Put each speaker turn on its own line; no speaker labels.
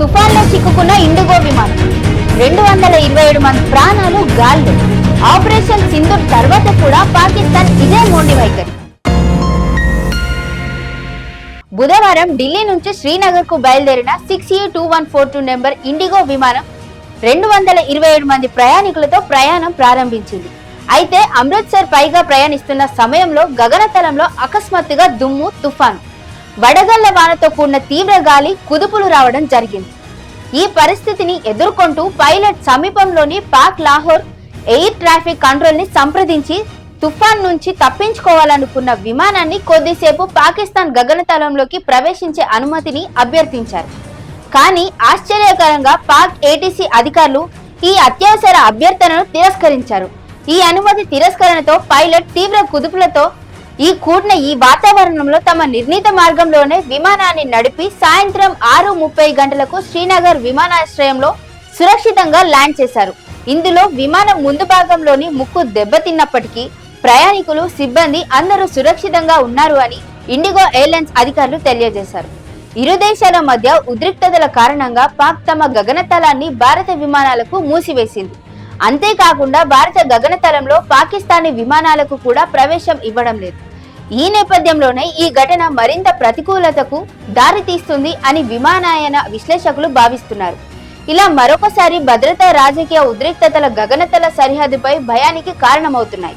తుఫాన్లో చిక్కుకున్న ఇండిగో విమానం. రెండు వందల ఇరవై ఏడు మంది ప్రాణాలు గాల్లో. ఆపరేషన్ సింధూర్ తర్వాత కూడా పాకిస్తాన్ ఇదే మోండి వైఖరి. బుధవారం ఢిల్లీ నుంచి శ్రీనగర్కు బయలుదేరిన six E two one four two number IndiGo విమానం రెండు వందల ఇరవై ఏడు మంది ప్రయాణికులతో ప్రయాణం ప్రారంభించింది. అయితే అమృత్సర్ పైగా ప్రయాణిస్తున్న సమయంలో గగనతలంలో అకస్మాత్తుగా దుమ్ము తుఫాను. వడగళ్ళ వానతో కూడిన తీవ్ర గాలి కుదుపులు రావడం జరిగింది. ఈ పరిస్థితిని ఎదుర్కొంటూ పైలట్ సమీపంలోని పాక్ లాహోర్ ఎయిర్ ట్రాఫిక్ కంట్రోల్ని సంప్రదించి తుఫాన్ నుంచి తప్పించుకోవాలనుకున్న విమానాన్ని కొద్దిసేపు పాకిస్తాన్ గగనతలంలోకి ప్రవేశించే అనుమతిని అభ్యర్థించారు. కానీ ఆశ్చర్యకరంగా పాక్ ఏటీసీ అధికారులు ఈ అత్యవసర అభ్యర్థనను తిరస్కరించారు. ఈ అనుమతి తిరస్కరణతో పైలట్ తీవ్ర కుదుపులతో ఈ కూడిన ఈ వాతావరణంలో తమ నిర్ణీత మార్గంలోనే విమానాన్ని నడిపి సాయంత్రం ఆరు ముప్పై గంటలకు శ్రీనగర్ విమానాశ్రయంలో సురక్షితంగా ల్యాండ్ చేశారు. ఇందులో విమానం ముందు భాగంలోని ముక్కు దెబ్బతిన్నప్పటికీ ప్రయాణికులు సిబ్బంది అందరూ సురక్షితంగా ఉన్నారు అని ఇండిగో ఎయిర్లైన్స్ అధికారులు తెలియజేశారు. ఇరు దేశాల మధ్య ఉద్రిక్తతల కారణంగా పాక్ తమ గగనతలాన్ని భారత విమానాలకు మూసివేసింది. అంతేకాకుండా భారత గగనతలంలో పాకిస్తానీ విమానాలకు కూడా ప్రవేశం ఇవ్వడం లేదు. ఈ నేపథ్యంలోనే ఈ ఘటన మరింత ప్రతికూలతకు దారితీస్తుంది అని విమానయాన విశ్లేషకులు భావిస్తున్నారు. ఇలా మరొకసారి భద్రతా రాజకీయ ఉద్రిక్తతల గగనతల సరిహద్దుపై భయానికి కారణమవుతున్నాయి.